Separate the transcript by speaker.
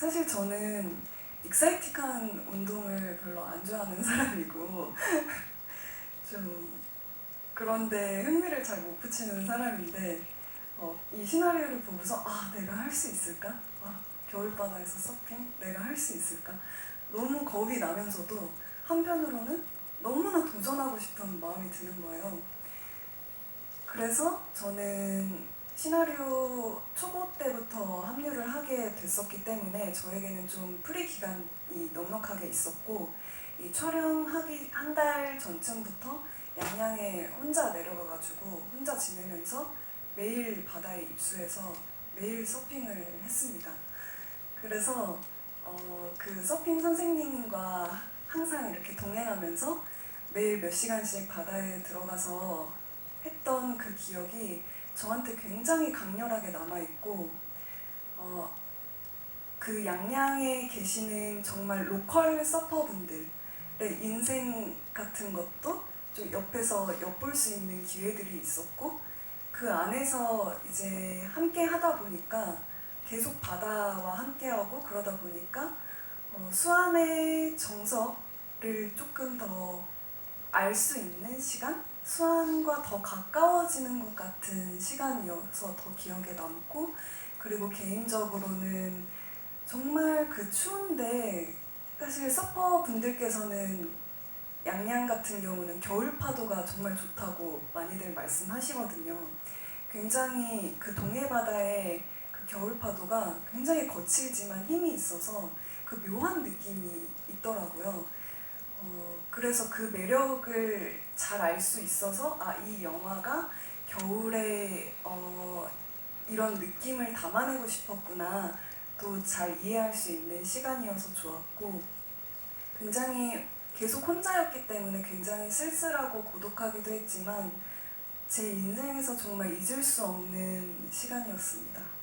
Speaker 1: 사실 저는 익사이틱한 운동을 별로 안 좋아하는 사람이고 좀 그런데 흥미를 잘 못 붙이는 사람인데 어, 이 시나리오를 보고서 아 내가 할 수 있을까? 아, 겨울바다에서 서핑 내가 할 수 있을까? 너무 겁이 나면서도 한편으로는 너무나 도전하고 싶은 마음이 드는 거예요. 그래서 저는 시나리오 초보 때부터 합류를 하게 됐었기 때문에 저에게는 좀 프리 기간이 넉넉하게 있었고 이 촬영하기 한 달 전쯤부터 양양에 혼자 내려가가지고 혼자 지내면서 매일 바다에 입수해서 매일 서핑을 했습니다. 그래서 어, 그 서핑 선생님과 항상 이렇게 동행하면서 매일 몇 시간씩 바다에 들어가서 했던 그 기억이 저한테 굉장히 강렬하게 남아있고 어, 그 양양에 계시는 정말 로컬 서퍼분들의 인생 같은 것도 좀 옆에서 엿볼 수 있는 기회들이 있었고 그 안에서 이제 함께 하다 보니까 계속 바다와 함께하고 그러다 보니까 어, 수안의 정서를 조금 더 알 수 있는 시간? 수안과 더 가까워지는 것 같은 시간이어서 더 기억에 남고 그리고 개인적으로는 정말 그 추운데 사실 서퍼 분들께서는 양양 같은 경우는 겨울 파도가 정말 좋다고 많이들 말씀하시거든요. 굉장히 그 동해 바다의 그 겨울 파도가 굉장히 거칠지만 힘이 있어서 그 묘한 느낌이 있더라고요. 어, 그래서 그 매력을 잘 알 수 있어서 아 이 영화가 겨울에 어, 이런 느낌을 담아내고 싶었구나 또 잘 이해할 수 있는 시간이어서 좋았고 굉장히 계속 혼자였기 때문에 굉장히 쓸쓸하고 고독하기도 했지만 제 인생에서 정말 잊을 수 없는 시간이었습니다.